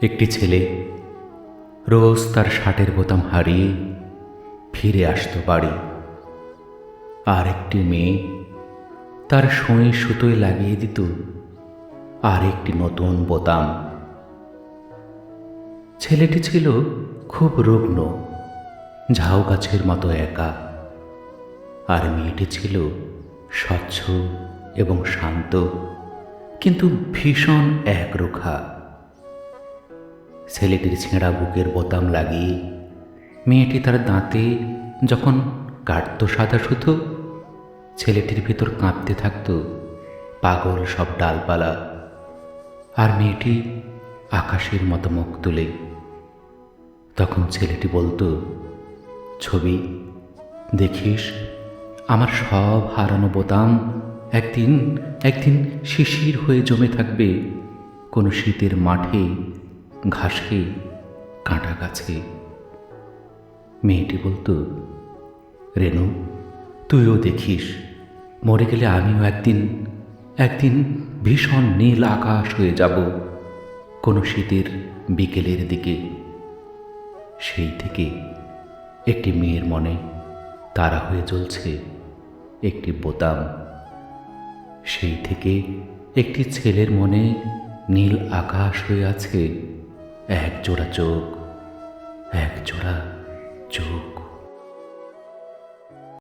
একটি ছেলে রোজ তার শার্টের বোতাম হারিয়ে ফিরে আসতো বাড়ি। আর একটি মেয়ে তার সঁই সুতোয় লাগিয়ে দিত আর একটি নতুন বোতাম। ছেলেটি ছিল খুব রুগ্ন, ঝাউ গাছের মতো একা। আর মেয়েটি ছিল স্বচ্ছ এবং শান্ত, কিন্তু ভীষণ একরোখা। ছেলেটির ছেঁড়া বুকের বোতাম লাগিয়ে মেয়েটি তার দাঁতে যখন কাটতো সাদা সুতো ছেলেটির ভিতর কাঁপতে থাকতো পাগল সব ডালপালা। আর মেয়েটি আকাশের মতো মুখ তুলে। তখন ছেলেটি বলতো, ছবি, দেখিস, আমার সব হারানো বোতাম একদিন একদিন শিশির হয়ে জমে থাকবে। কোনো শীতের মাঠে ঘাসে, কাঁটা গাছে। মেয়েটি বলতো, রেনু, তুইও দেখিস, মরে গেলে আমিও একদিন একদিন ভীষণ নীল আকাশ হয়ে যাব কোনো শীতের বিকেলের দিকে। সেই থেকে একটি মেয়ের মনে তারা হয়ে জ্বলছে একটি বোতাম। সেই থেকে একটি ছেলের মনে নীল আকাশ হয়ে আছে এক জোড়া চোখ এক জোড়া চোখ।